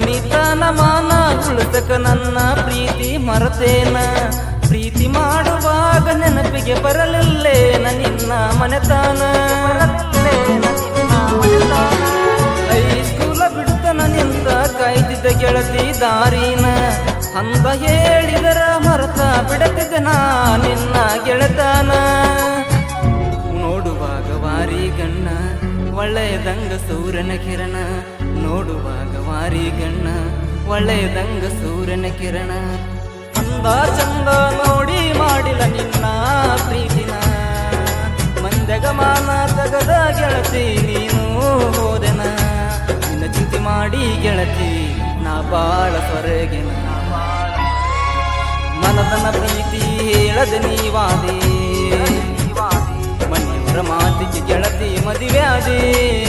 ಮಾನ ಉಳಿಸಕ ನನ್ನ ಪ್ರೀತಿ ಮರತೇನ? ಪ್ರೀತಿ ಮಾಡುವಾಗ ನೆನಪಿಗೆ ಬರಲಿಲ್ಲೇನ ನಿನ್ನ ಮನೆತನ? ಹೈಸ್ಕೂಲ ಬಿಡ್ತನ ನಿಂತ ಕಾಯ್ದಿದ್ದ ಗೆಳತಿ ದಾರಿನ? ಅಂದ ಹೇಳಿದರ ಮರತ ಬಿಡತಿದ್ದ ನಾ ನಿನ್ನ ಗೆಳೆತನ? ನೋಡುವಾಗ ವಾರಿ ಗಣ್ಣ ಒಳ್ಳೆಯದಂಗ ಸೂರ್ಯನ ಕಿರಣ ನೋಡುವಾಗ ವಾರಿ ಗಣ್ಣ ಒಳ್ಳೆಯದಂಗ ಸೂರ್ಯನ ಕಿರಣ. ಚಂದ ಚಂದ ನೋಡಿ ಮಾಡಿಲ್ಲ ನಿನ್ನ ಪ್ರೀತಿನ. ಮಂದಗ ಮಾನ ತಗದ ಗೆಳತಿ ನೀನು ಹೋದೆನ. ನಿನ್ನ ಚಿಂತೆ ಮಾಡಿ ಗೆಳತಿ, ನಾ ಬಾಳ ಸೊರಗಿನ ಮನದನ ಪ್ರೀತಿ ಹೇಳದ ನೀವಾದೇ. रती मदिव्याजी